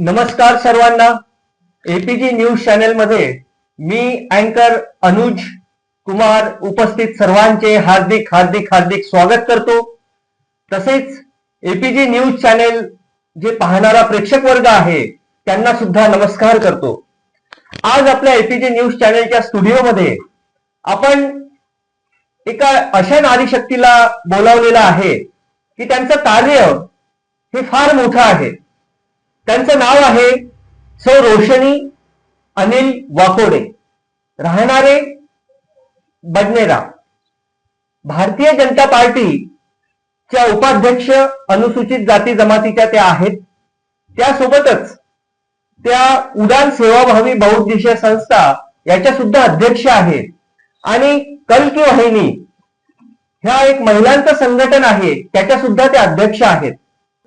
नमस्कार सर्वांना. APG news channel मध्ये मी अँकर अनुज कुमार उपस्थित सर्वांचे हार्दिक हार्दिक हार्दिक स्वागत करतो. तसेच एपीजी न्यूज चॅनेल जे पाहणारा प्रेक्षक वर्ग आहे त्यांना सुद्धा नमस्कार करतो. आज आपल्या एपीजी न्यूज चॅनेलच्या स्टुडिओमध्ये आपण एका अशा नारी शक्तीला बोलावलेला आहे की त्यांचं कार्य हे फार मोठं आहे. त्यांचं नाव आहे सौ रोशनी अनिल वाकोडे. राहणारे बडनेरा. भारतीय जनता पार्टीच्या उपाध्यक्ष अनुसूचित जाती जमातीच्या त्या आहेत. त्यासोबतच त्या उडान सेवाभावी बौद्धिश संस्था याच्या सुद्धा अध्यक्ष आहेत. आणि कल की वाहिनी ह्या एक महिलांचं संघटन आहे त्याच्या सुद्धा त्या अध्यक्ष आहेत.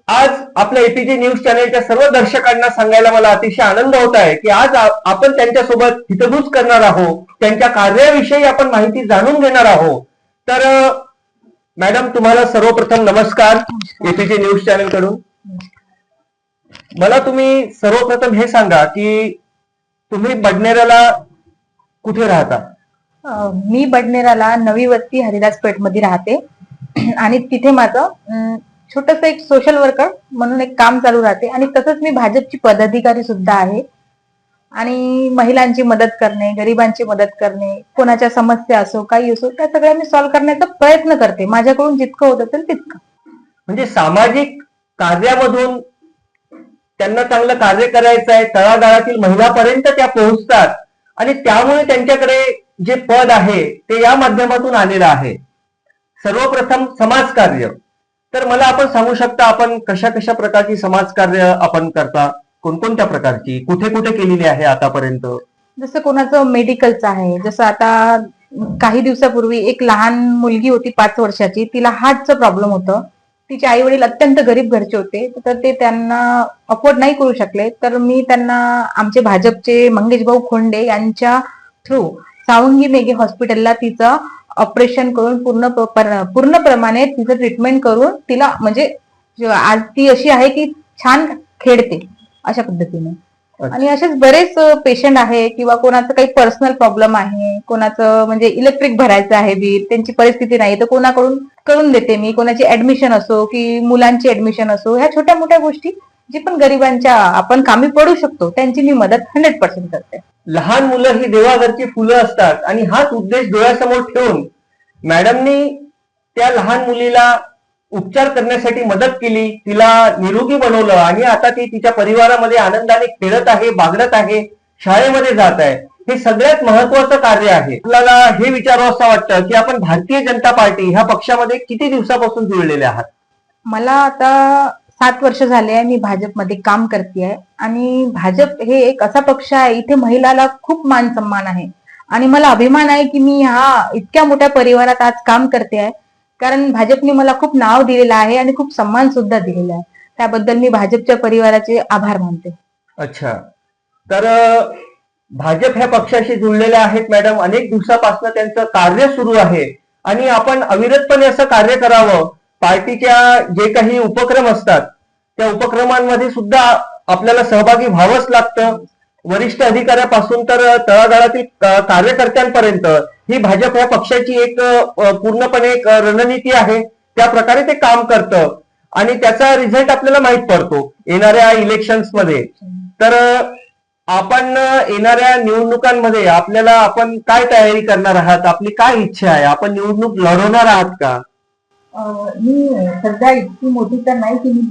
आज आपल्या एपीजी न्यूज चॅनलच्या सर्व दर्शकांना सांगायला मला अतिशय आनंद होत आहे की आज आपण त्यांच्यासोबत हितगुज करणार आहोत. त्यांच्या कार्याविषयी आपण माहिती जाणून घेणार आहोत. तर मॅडम तुम्हाला सर्वप्रथम नमस्कार एपीजी न्यूज चॅनलकडून. मला तुम्ही सर्वप्रथम हे सांगा की तुम्ही बडनेराला कुठे राहता? मी बडनेराला नवी वस्ती हरिदास पेठमध्ये राहते. आणि तिथे माझं छोटस एक सोशल वर्कर म्हणून एक काम चालू राहते. आणि तसंच मी भाजपची पदाधिकारी सुद्धा आहे. आणि महिलांची मदत करणे गरिबांची मदत करणे कोणाच्या समस्या असो काही असो त्या सगळ्या मी सॉल्व्ह करण्याचा प्रयत्न करते. माझ्याकडून जितकं होत असेल तितकं. म्हणजे सामाजिक कार्यामधून त्यांना चांगलं कार्य करायचं आहे तळागाळातील महिलापर्यंत त्या पोहोचतात. आणि त्यामुळे त्यांच्याकडे जे पद आहे ते या माध्यमातून आलेलं आहे. सर्वप्रथम समाजकार्य. तर मला आपण सांगू शकता आपण कशा कशा प्रकारची समाजकार्य आपण करता कोणकोणत्या प्रकारची कुठे कुठे केलेली आहे आतापर्यंत? जसं कोणाचं मेडिकलचं आहे जसं आता काही दिवसापूर्वी एक लहान मुलगी होती पाच वर्षाची तिला हार्टचं प्रॉब्लेम होतं. तिचे आई वडील अत्यंत गरीब घरचे होते तर ते त्यांना अफोर्ड नाही करू शकले. तर मी त्यांना आमचे भाजपचे मंगेश भाऊ खोंडे यांच्या थ्रू सावंगी मेघे हॉस्पिटलला तिचं ऑपरेशन करून पूर्ण पूर्णप्रमाणे तिचं ट्रीटमेंट करून तिला म्हणजे ज- आज ती अशी आहे की छान खेळते अशा पद्धतीने. आणि असेच बरेच पेशंट आहे किंवा कोणाचं काही पर्सनल प्रॉब्लेम आहे कोणाचं म्हणजे इलेक्ट्रिक भरायचं आहे बिल त्यांची परिस्थिती नाही तर कोणाकडून करून देते मी कोणाची ऍडमिशन असो की मुलांची ऍडमिशन असो ह्या छोट्या मोठ्या गोष्टी जी पण गरिबांच्या आपण कामी पडू शकतो त्यांची मी मदत हंड्रेड पर्सेंट करते. लहान मुलं ही देवाघरची फुलं असतात. आणि हाच उद्देश डोळ्यासमोर ठेवून मॅडमनी त्या लहान मुलीला उपचार करण्यासाठी मदत केली. तिला निरोगी बनवलं आणि आता ती तिच्या परिवारामध्ये आनंदाने खेळत आहे बागडत आहे शाळेमध्ये जात आहे. हे सगळ्यात महत्वाचं कार्य आहे. आपल्याला हे विचारावं असं वाटतं की आपण भारतीय जनता पार्टी ह्या पक्षामध्ये किती दिवसापासून जुळलेले आहात? मला आता सात वर्ष झाले आहे मी भाजपमध्ये काम करते आहे आणि भाजप हे एक असा पक्ष आहे इथे महिलाला खूप मान सन्मान आहे. आणि मला अभिमान आहे की मी हा इतक्या मोठ्या परिवारात आज काम करते आहे कारण भाजपने मला खूप नाव दिलेलं आहे आणि खूप सन्मान सुद्धा दिलेला आहे. त्याबद्दल मी भाजपच्या परिवाराचे आभार मानते. अच्छा. तर भाजप ह्या पक्षाशी जुळलेल्या आहेत मॅडम. अनेक दिवसापासून त्यांचं कार्य सुरू आहे. आणि आपण अविरतपणे असं कार्य करावं. पार्टीच्या जे काही उपक्रम असतात त्या उपक्रमांमध्ये सुद्धा आपल्याला सहभागी व्हावंच लागतं. वरिष्ठ अधिकाऱ्यापासून तर तळागाळातील कार्यकर्त्यांपर्यंत ही भाजप या पक्षाची एक पूर्णपणे एक रणनीती आहे. त्या प्रकारे ते काम करतं. आणि त्याचा रिझल्ट आपल्याला माहीत पडतो. येणाऱ्या इलेक्शन्समध्ये तर आपण येणाऱ्या निवडणुकांमध्ये आपल्याला आपण काय तयारी करणार आहात? आपली काय इच्छा आहे? आपण निवडणूक लढवणार आहात का? मी सध्या इतकी मोठी तर नाही की मी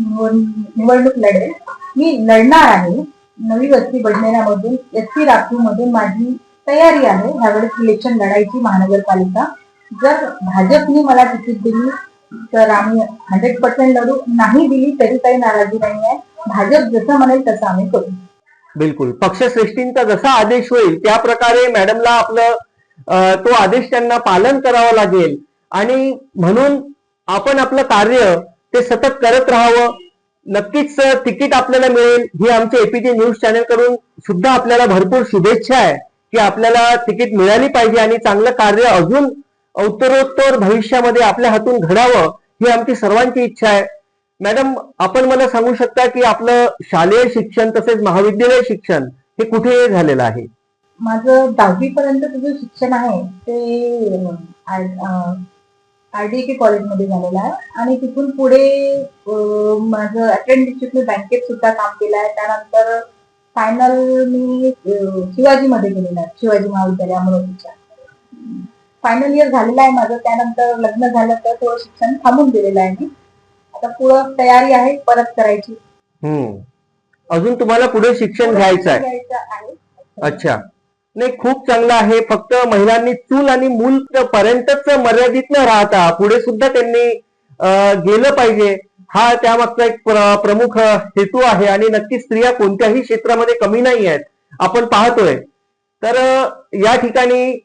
निवडणूक लढेल. मी लढणार आहे नवी वस्ती बडनेरामधून एस सी राखीवमधून माझी तयारी आहे. ह्यावेळेस इलेक्शन लढायची महानगरपालिका. जर भाजपने मला तिकीट दिली तर आम्ही हंड्रेड पर्सेंट लढू. नाही दिली तरी काही नाराजी नाही आहे. भाजप जसं म्हणेल तसं आम्ही करू. बिलकुल. पक्षश्रेष्ठींचा जसा आदेश होईल त्या प्रकारे मॅडमला आपलं तो आदेश त्यांना पालन करावं लागेल. आणि म्हणून आपण आपलं कार्य ते सतत करत राहावं. नक्कीच तिकीट आपल्याला मिळेल. ही आमच्या एपीजी न्यूज चॅनलकडून सुद्धा आपल्याला भरपूर शुभेच्छा आहे की आपल्याला तिकीट मिळाली पाहिजे आणि चांगलं कार्य अजून उत्तरोत्तर भविष्यामध्ये आपल्या हातून घडावं ही आमची सर्वांची इच्छा आहे. मॅडम आपण मला सांगू शकता की आपलं शालेय शिक्षण तसेच महाविद्यालय शिक्षण हे कुठे झालेलं आहे? माझं दहावी पर्यंतचं जे शिक्षण आहे ते आरडीके कॉलेजमध्ये झालेलं आहे. आणि तिथून पुढे माझं अप्रेंटिसशिप मी बँकेत सुद्धा काम केलं आहे. त्यानंतर फायनल मी शिवाजीमध्ये केलेलं आहे. शिवाजी महाविद्यालय अमरावतीच्या. फायनल इयर झालेलं आहे माझं. त्यानंतर लग्न झालं तर थोडं शिक्षण थांबून दिलेलं आहे मी. आता पुढं तयारी आहे परत करायची. अजून तुम्हाला पुढे शिक्षण घ्यायचं आहे. अच्छा. नाही खूप चांगलं आहे. फक्त महिलांनी चूल आणि मूल पर्यंतच मर्यादित न राहता पुढे सुद्धा त्यांनी गेलं पाहिजे. हा त्यामागचा एक प्रमुख हेतू आहे आणि नक्की स्त्रिया कोणत्याही क्षेत्रामध्ये कमी नाही आहेत. आपण पाहतोय. तर या ठिकाणी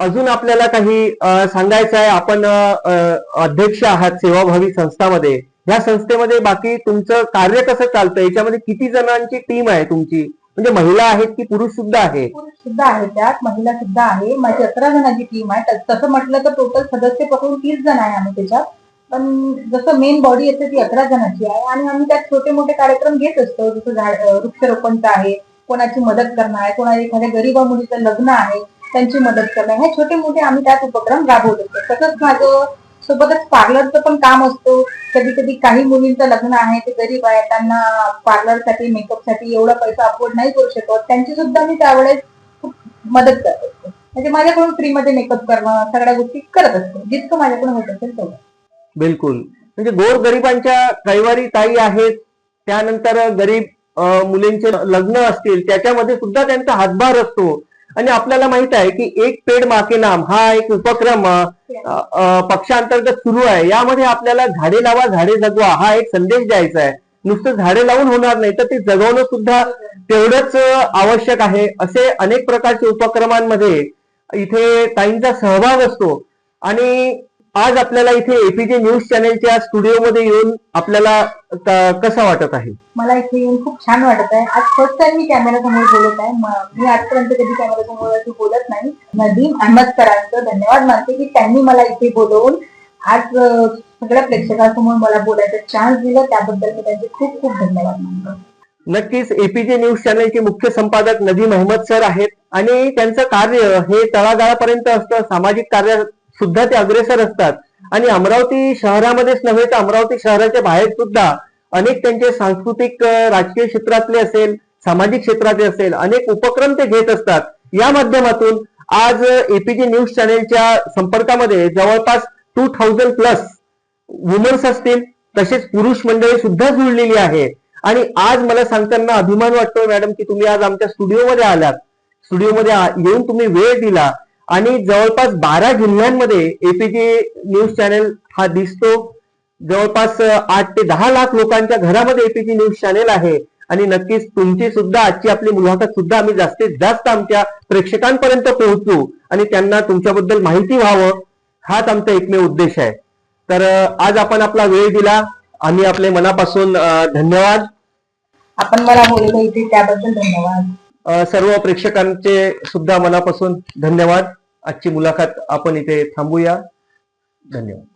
अजून आपल्याला काही सांगायचं आहे. आपण अध्यक्ष आहात सेवाभावी संस्थामध्ये. या संस्थेमध्ये बाकी तुमचं कार्य कसं चालतं? याच्यामध्ये किती जणांची टीम आहे तुमची? म्हणजे महिला आहेत की पुरुष सुद्धा आहे पुरुष सुद्धा आहे त्यात महिला सुद्धा आहे. माझी अकरा जणांची टीम आहे. तसं म्हटलं तर टोटल सदस्य पकडून तीस जण आहे आम्ही त्याच्यात. पण जसं मेन बॉडी असते ती अकरा जणांची आहे. आणि आम्ही त्यात छोटे मोठे कार्यक्रम घेत असतो. जसं झाड वृक्षरोपणचं वृक्षारोपणचं आहे. कोणाची मदत करणं आहे. कोणा एखाद्या गरीबा मुलीचं लग्न आहे त्यांची मदत करणं हे छोटे मोठे आम्ही त्यात उपक्रम राबवत असतो. तसंच माझं सोबतच पार्लरचं पण काम असतो. कधी कधी काही मुलींचं लग्न आहे ते गरीब आहे त्यांना पार्लरसाठी मेकअपसाठी एवढा पैसा अफोर्ड नाही करू शकत. त्यांची सुद्धा मी त्यावेळेस खूप मदत करत असते. म्हणजे माझ्याकडून फ्रीमध्ये मेकअप करणं सगळ्या गोष्टी करत असते. जितकं माझ्याकडून होत असेल तेवढं. बिलकुल. म्हणजे गोर गरिबांच्या कैवारी ताई आहेत. त्यानंतर गरीब मुलींचे लग्न असतील त्याच्यामध्ये सुद्धा त्यांचा हातभार असतो. आणि आपल्याला माहीत आहे की एक पेड माके नाम हा एक उपक्रम पक्षांतर्गत सुरू आहे. यामध्ये आपल्याला झाडे लावा झाडे जगवा हा एक संदेश द्यायचा आहे. नुसतं झाडे लावून होणार नाही तर ते जगवणं सुद्धा तेवढंच आवश्यक आहे. असे अनेक प्रकारचे उपक्रमांमध्ये इथे ताईंचा सहभाग असतो. आणि आज आपल्याला इथे एपीजे न्यूज चॅनेलच्या स्टुडिओमध्ये येऊन आपल्याला कसं वाटत आहे? मला इथे येऊन खूप छान वाटत आहे. आज फर्स्ट टाइम मी कॅमेरा समोर बोलत आहे. म- आजपर्यंत कधी कॅमेरा समोर बोलत नाही. नदीम अहमद सरांचं धन्यवाद मानते की त्यांनी मला इथे बोलवून आज सगळ्या प्रेक्षकांसमोर मला बोलायचा चान्स दिला. त्याबद्दल मी त्यांचे खूप खूप धन्यवाद मानतो. नक्कीच एपीजे न्यूज चॅनलचे मुख्य संपादक नदीम अहमद सर आहेत आणि त्यांचं कार्य हे तळागाळापर्यंत असतं. सामाजिक कार्य सुद्धा ते अग्रेसर असतात. आणि अमरावती शहरामध्येच नव्हे तर अमरावती शहराच्या बाहेर सुद्धा अनेक त्यांचे सांस्कृतिक राजकीय क्षेत्रातले असेल सामाजिक क्षेत्रातले असेल अनेक उपक्रम ते घेत असतात. या माध्यमातून आज एपीजी न्यूज चॅनेलच्या संपर्कामध्ये जवळपास टू थाउजंड प्लस वुमन्स असतील तसेच पुरुष मंडळी सुद्धा जुळलेली आहे आणि आज मला सांगताना अभिमान वाटतोय मॅडम की तुम्ही आज आमच्या स्टुडिओमध्ये आलात. स्टुडिओमध्ये येऊन तुम्ही वेळ दिला. आणि जवळपास बारा जिल्ह्यांमध्ये एपीजे न्यूज चॅनेल हा दिसतो. जवळपास आठ ते दहा लाख लोकांच्या घरामध्ये एपीजे न्यूज चॅनेल आहे. आणि नक्कीच तुमची सुद्धा आजची आपली मुलाखत सुद्धा आम्ही जास्तीत जास्त आमच्या प्रेक्षकांपर्यंत पोहोचू आणि त्यांना तुमच्याबद्दल माहिती व्हावं हाच आमचा एकमेव उद्देश आहे. तर आज आपण आपला वेळ दिला. आम्ही आपले मनापासून धन्यवाद. आपण मला बोलवलं इथे त्याबद्दल धन्यवाद. सर्व प्रेक्षकांचे सुद्धा मनापासून धन्यवाद. आजची मुलाखत आपण इथे थांबूया. धन्यवाद.